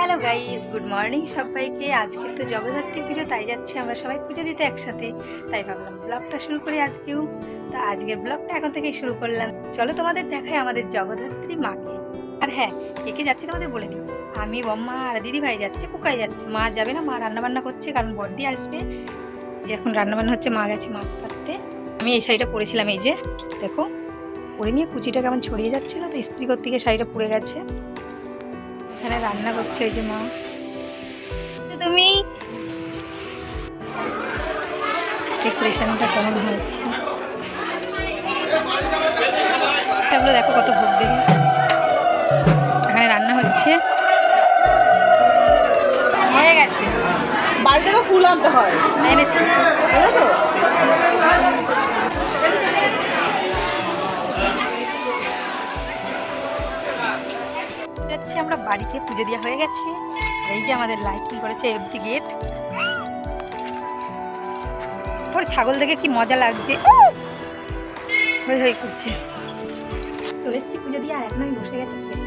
Hello guys, good morning সবাইকে। আজকে তো জগদ্ধাত্রী পুজো, তাই যাচ্ছি আমরা সবাই পুজো দিতে একসাথে। তাই ভাবলাম ব্লগটা শুরু করি আজকেও। তা আজকের ব্লগটা এখন থেকেই শুরু করলাম। চলো তোমাদের দেখাই আমাদের জগদ্ধাত্রী মাকে। আর হ্যাঁ কে কে যাচ্ছে তোমাদের বলে দিই। আমি, বম্মা আর দিদি ভাই যাচ্ছে, কুকাই যাচ্ছে। মা যাবে না, মা রান্নাবান্না করছে, কারণ বর্দি আসবে। যে এখন রান্নাবান্না হচ্ছে, মা গেছে মাছ কাটতে। আমি এই শাড়িটা পরেছিলাম, এই যে, দেখো। পরে নিয়ে কুচিটা কেমন ছড়িয়ে যাচ্ছিল তো স্ত্রী করতে গিয়ে শাড়িটা পুড়ে গেছে। এখানে রান্না করছে ওই যে মা। তুমি? ডেকোরেশনটা কেমন হয়েছে? এগুলো দেখো কত ভোগ দেবে এখানে রান্না হচ্ছে। হয়ে গেছে। বাড়ি থেকে ফুল আনতে হয়। এনেছি। পুজো দেওয়া হয়ে গেছে। এই যে আমাদের লাইটিং করেছে এফডি গেট ওর ছাগল দেখে কি মজা লাগছে। হই হই করছে। চলে এসেছি পুজো দিয়ে, আর এখন আমি বসে গেছি খেতে।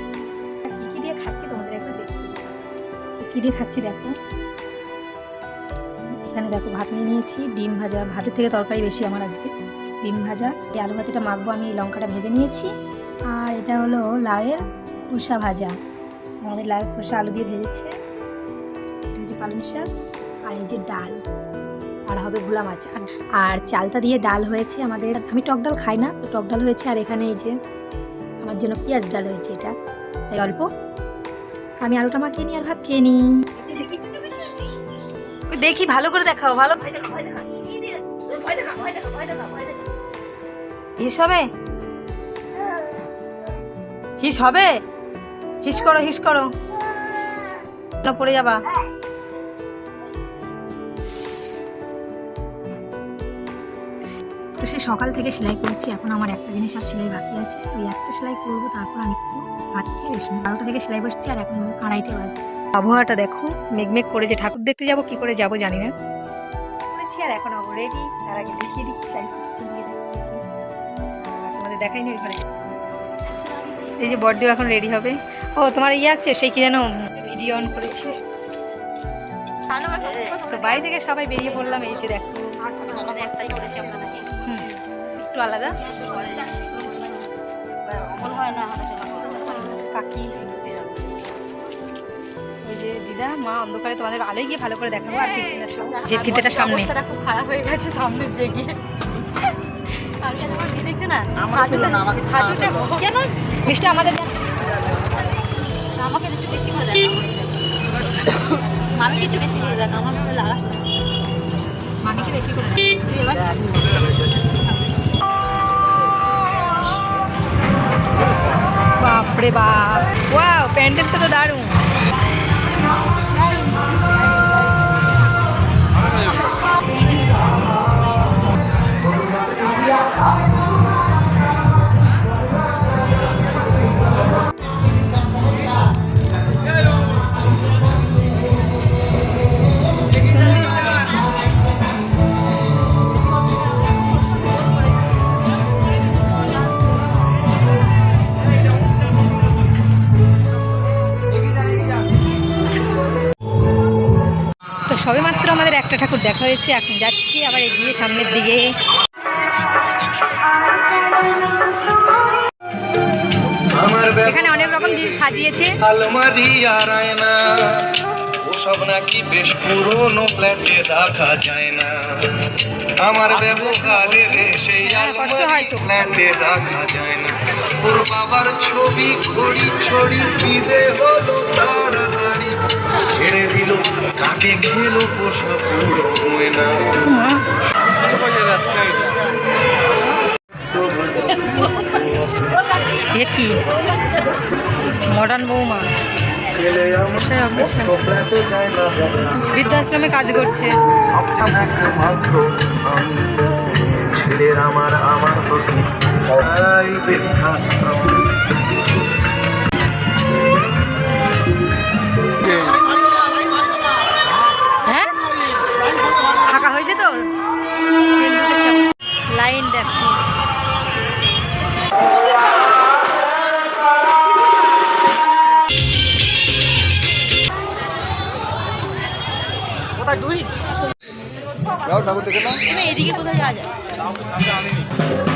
কী কী দিয়ে খাচ্ছি তোমাদের একবার দেখতে কী দিয়ে খাচ্ছি দেখো। এখানে দেখো ভাত নিয়ে নিয়েছি, ডিম ভাজা। ভাতের থেকে তরকারি বেশি আমার আজকে। ডিম ভাজা, এই আলু ভাতিটা মাখবো আমি লঙ্কাটা ভেজে নিয়েছি। আর এটা হলো লাউয়ের খোসা ভাজা। আমাদের লাউয়ের খোসা আলু দিয়ে ভেজেছে। এটা হচ্ছে পালং শাক আর এই যে ডাল আর হবে ভোলা মাছ। আর আর চালতা দিয়ে ডাল হয়েছে আমাদের। আমি টক ডাল খাই না তো টক ডাল হয়েছে আর এখানে এই যে আমার জন্য পেঁয়াজ ডাল হয়েছে এটা। তাই অল্প। আমি আলুটা মাখিয়ে নিই আর ভাত খেয়ে নিই। দেখি ভালো করে দেখাও ভালো হিস হবে হিস হবে? হিস করো হিস করো। পড়ে যাবা। তো সেই সকাল থেকে সেলাই করেছি, এখন আমার একটা জিনিস আর সেলাই বাকি আছে। ওই একটা সেলাই করব, তারপর আমি একটু ভাত খেয়ে রেস্ট বারোটা থেকে সেলাই বসছি, আর এখন আড়াইটে বাজে। আবহাওয়াটা দেখো, মেঘমেঘ করে যে ঠাকুর দেখতে যাব, কি করে যাব জানি না। করেছি আর এখন রেডি তার আগে দেখিয়ে দিচ্ছি শাড়ি দিয়ে দেখিয়েছি তোমাদের দেখাইনি ওইখানে এই যে বড়দিও এখন রেডি হবে। ও তোমার ইয়ে আছে সেই কি যেন ভিডিও অন করেছে। তো বাড়ি থেকে সবাই বেরিয়ে পড়লাম এই যে দেখো। একটু আলাদা। কাকি। ওই যে দিদা মা অন্ধকারে তোমাদের আলোয় গিয়ে ভালো করে দেখাবো আর কিছু না। যে ফিতেটা সামনে। খুব খারাপ হয়ে গেছে সামনের জেগে আমি মিষ্টি আমাদের আমাকে একটু বেশি করে দেখা। মামিকে একটু বেশি করে দেখা আমার মনে লাগাস মামিকে বেশি করে বাপরে বাপ। ওয়াও প্যান্ডেলটা তো দারুণ। একটা ঠাকুর দেখা হয়েছে এখন যাচ্ছি আবার এগিয়ে সামনের দিকে। এখানে অনেক রকম জিনিস সাজিয়েছে। আলমারি আর আয়না ওসব নাকি বেশ পুরনো ফ্ল্যাটে রাখা যায় না। আমার ব্যবহারে সেই হ্যাঁ, তো। ফ্ল্যাটে রাখা যায় না। ওর বাবার ছবি ঘড়ি ছড়ি বিদে হলো তাড়াতাড়ি ছেড়ে দিল কাকে খেলো পোষা পুরো এ কি? মডার্ন বৌমা। না বৃদ্ধাশ্রমে কাজ করছে। ছেলের আমার আমার বৃদ্ধাশ্রম লাইন দেখো। এদিকে কোথায় যাওয়া যায়